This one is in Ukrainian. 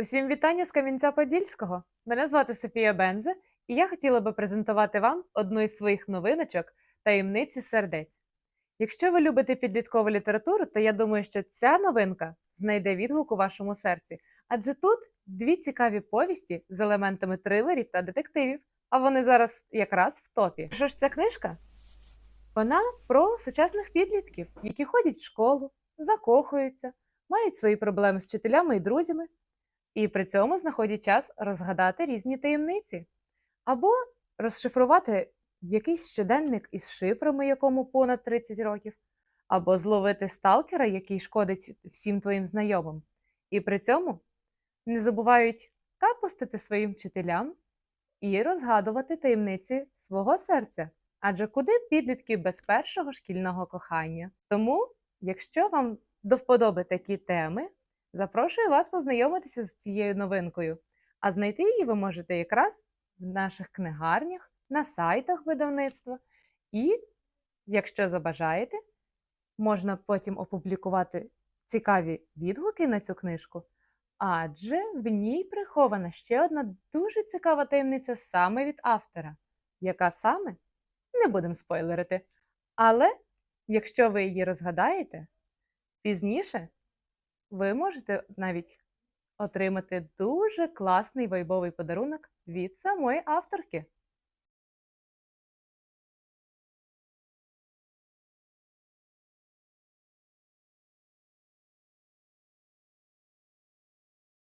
Усім вітання з Кам'янця-Подільського. Мене звати Софія Бензе, і я хотіла би презентувати вам одну із своїх новиночок таємниці сердець. Якщо ви любите підліткову літературу, то я думаю, що ця новинка знайде відгук у вашому серці, адже тут дві цікаві повісті з елементами трилерів та детективів, а вони зараз якраз в топі. Що ж ця книжка? Вона про сучасних підлітків, які ходять в школу, закохуються, мають свої проблеми з вчителями і друзями, і при цьому знаходять час розгадати різні таємниці, або розшифрувати якийсь щоденник із шифрами, якому понад 30 років, або зловити сталкера, який шкодить всім твоїм знайомим. І при цьому не забувають капустити своїм вчителям і розгадувати таємниці свого серця. Адже куди підлітки без першого шкільного кохання? Тому, якщо вам до вподоби такі теми, запрошую вас познайомитися з цією новинкою. А знайти її ви можете якраз в наших книгарнях, на сайтах видавництва. І, якщо забажаєте, можна потім опублікувати цікаві відгуки на цю книжку, адже в ній прихована ще одна дуже цікава таємниця саме від автора, яка саме не будемо спойлерити. Але якщо ви її розгадаєте, пізніше ви можете навіть отримати дуже класний вайбовий подарунок від самої авторки.